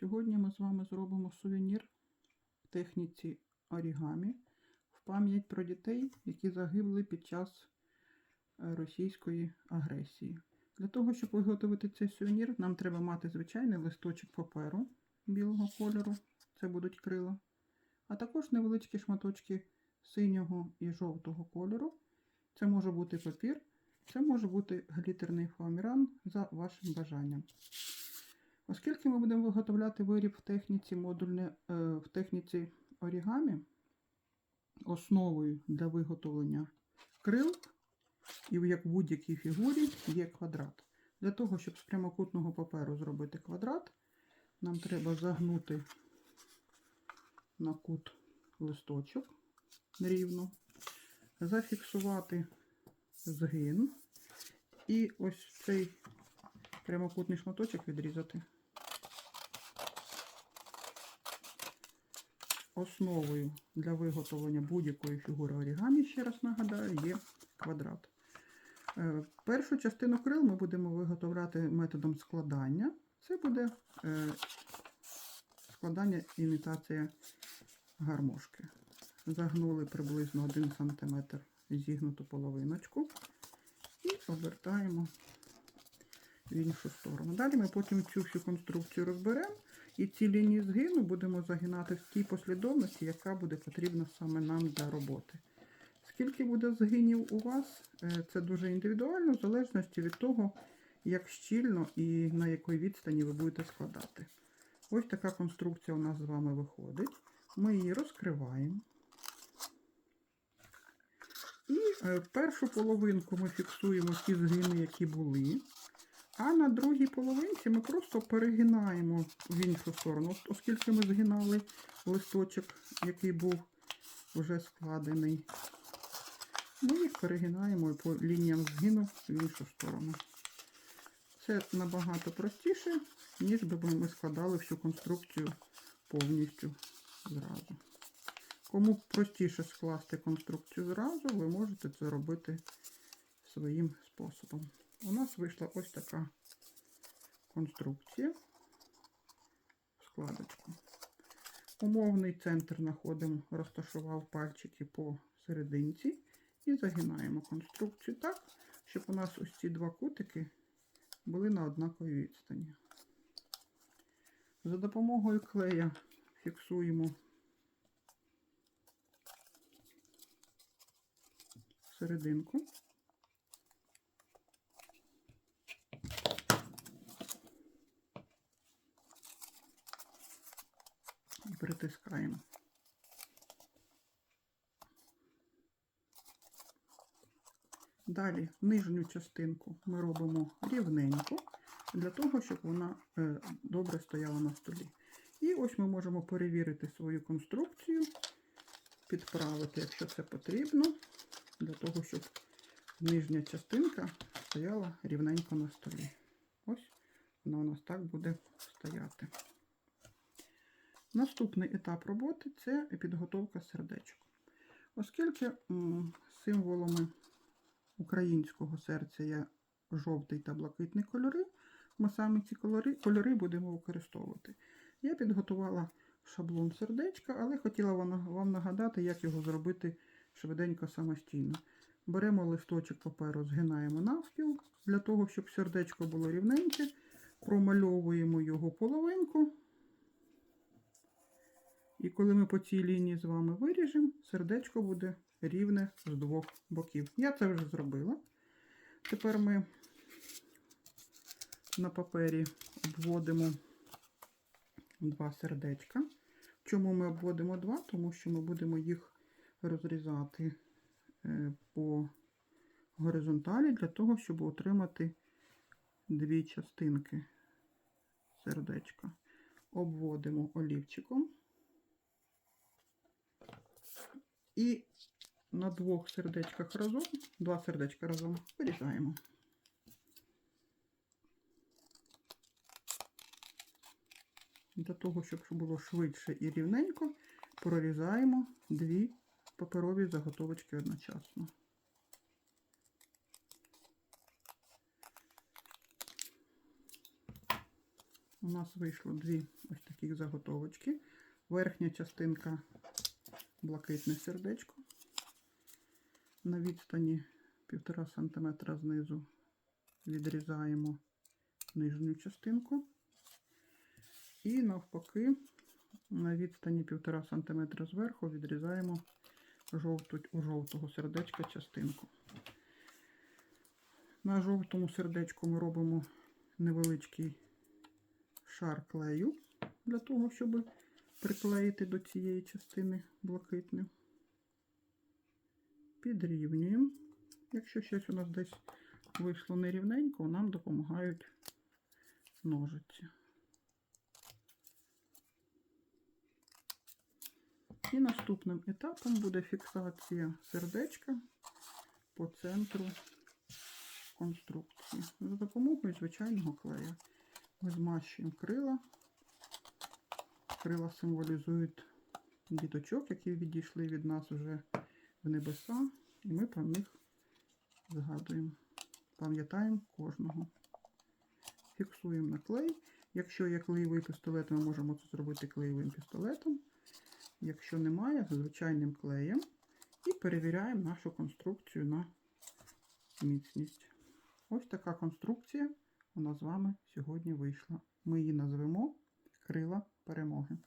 Сьогодні ми з вами зробимо сувенір в техніці орігамі в пам'ять про дітей, які загибли під час е, російської агресії. Для того, щоб виготовити цей сувенір, нам треба мати звичайний листочок паперу білого кольору, це будуть крила, а також невеличкі шматочки синього і жовтого кольору. Це може бути папір, це може бути глітерний фоаміран за вашим бажанням. Оскільки ми будемо виготовляти виріб в техніці модульне, е, в техніці орігамі, основою для виготовлення крил, і як в будь-якій фігурі є квадрат. Для того, щоб з прямокутного паперу зробити квадрат, нам треба загнути на кут листочок рівно, зафіксувати згин і ось цей прямокутний шматочок відрізати. Основою для виготовлення будь-якої фігури орігамі, ще раз нагадаю, є квадрат. Е, Першу частину крил ми будемо виготовляти методом складання. Це буде е, складання імітація гармошки. Загнули приблизно 1 см зігнуту половиночку і обертаємо в іншу сторону. Далі ми потім цю всю конструкцію розберемо і ці лінії згину будемо загинати в тій послідовності, яка буде потрібна саме нам для роботи. Скільки буде згинів у вас, е, це дуже індивідуально, в залежності від того, як щільно і на якій відстані ви будете складати. Ось така конструкція у нас з вами виходить. Ми її розкриваємо. І е, першу половинку ми фіксуємо ті згини, які були. А на другій половинці ми просто перегинаємо в іншу сторону, оскільки ми згинали листочок, який був вже складений. Ми їх перегинаємо по лініям згину в іншу сторону. Це набагато простіше, ніж би ми складали всю конструкцію повністю зразу. Кому простіше скласти конструкцію зразу, ви можете це робити своїм способом. У нас вийшла ось така конструкція в складочку. Умовний центр знаходимо, розташував пальчики по серединці і загинаємо конструкцію так, щоб у нас ось ці два кутики були на однаковій відстані. За допомогою клея фіксуємо серединку. І притискаємо. Далі нижню частинку ми робимо рівненько, для того, щоб вона е, добре стояла на столі. І ось ми можемо перевірити свою конструкцію, підправити, якщо це потрібно, для того, щоб нижня частинка стояла рівненько на столі. Ось вона у нас так буде стояти. Наступний етап роботи це підготовка сердечок. Оскільки символами українського серця є жовтий та блакитний кольори, ми саме ці кольори, кольори будемо використовувати. Я підготувала шаблон сердечка, але хотіла вам нагадати, як його зробити швиденько самостійно. Беремо листочок паперу, згинаємо навпіл, для того, щоб сердечко було рівненьке, промальовуємо його половинку. І коли ми по цій лінії з вами виріжемо, сердечко буде рівне з двох боків. Я це вже зробила. Тепер ми на папері обводимо два сердечка. Чому ми обводимо два? Тому що ми будемо їх розрізати е, по горизонталі для того, щоб отримати дві частинки сердечка. Обводимо олівчиком. І на двох сердечках разом, два сердечка разом вирізаємо. Для того, щоб було швидше і рівненько, прорізаємо дві паперові заготовочки одночасно. у нас вийшло дві ось таких заготовочки. Верхня частинка блакитне сердечко. На відстані 1,5 см знизу відрізаємо нижню частинку. І навпаки, на відстані 1,5 см зверху відрізаємо жовту, у жовтого сердечка частинку. На жовтому сердечку ми робимо невеличкий шар клею для того, щоб приклеїти до цієї частини блакитне. Підрівнюємо. Якщо щось у нас десь вийшло нерівненько, нам допомагають ножиці. І наступним етапом буде фіксація сердечка по центру конструкції. За допомогою звичайного клея. Ми змащуємо крила. Крила символізують діточок, які відійшли від нас вже в небеса, і ми про них згадуємо, пам'ятаємо кожного. Фіксуємо на клей. Якщо є клеєвий пістолет, ми можемо це зробити клеєвим пістолетом. Якщо немає, звичайним клеєм. І перевіряємо нашу конструкцію на міцність. Ось така конструкція у нас з вами сьогодні вийшла. Ми її назвемо крила перемоги.